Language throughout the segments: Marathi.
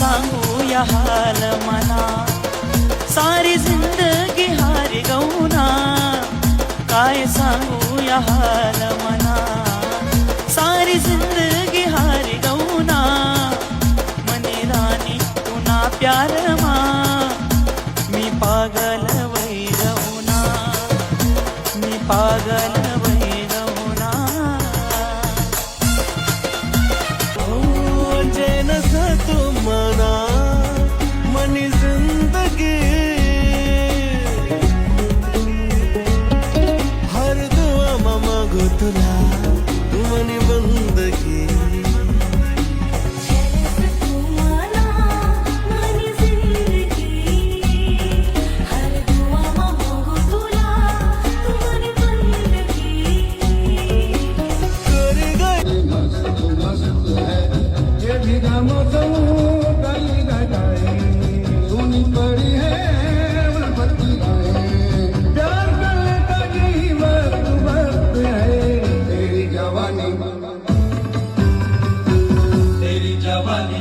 सांगू या हाल मना. सारी जिंदगी हारी गौना. काय सांगू या हाल मना. सारी जिंदगी हारी गौना. मनी रानी तुना प्यार मा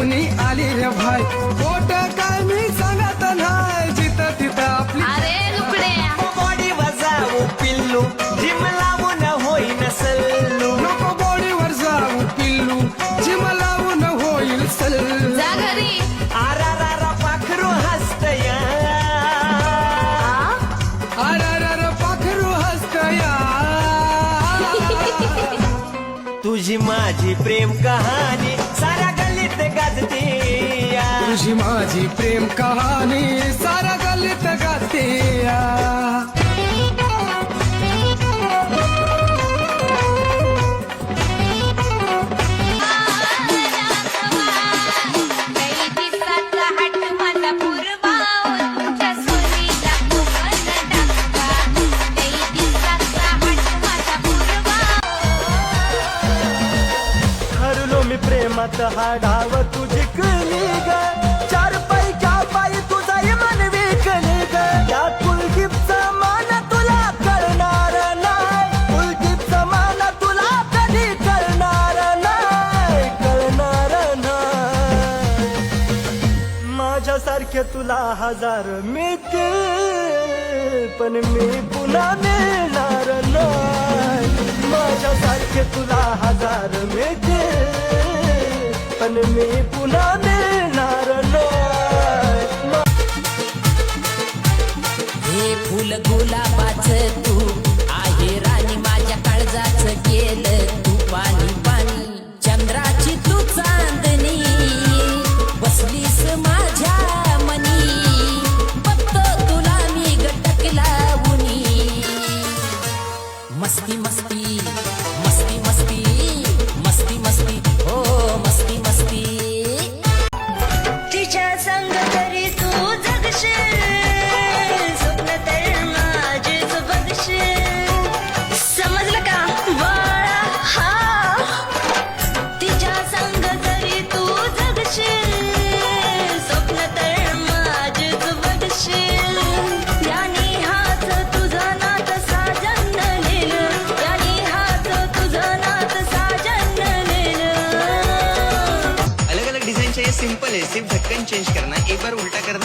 आपली आली रे भाई। पोट काय मी सांगत नाही जिथं तिथं आपली अरे लुकड्या बॉडी वजावू पिल्लू. जिम लावून होईन सल्लू. नको बॉडीवर जाऊ पिल्लू. जिम लावून होईल सल जा घरी. आरा रा रा पाखरू हसतया. अरे पाखरू हसतया. तुझी माझी प्रेम कहाणी तुझी माझी प्रेम कहाणी सारा गलित गाते हरलो मी प्रेमात हा डाव तुझी हजार मिळतील पण मी पुन्हा मिळणार नाही. माझ्यासारखे तुला हजार मिळतील पण मी पुन्हा मिळणार नाही. हे फुल गुलाबाच तू आहे राणी माझ्या काळजाच केलं तू. पाणी पाणी चंद्राची तू चांदणी बसलीस माझ्या मस्ती मस्ती सिंपल है सिर्फ ढक्कन चेंज करना एक बार उल्टा करना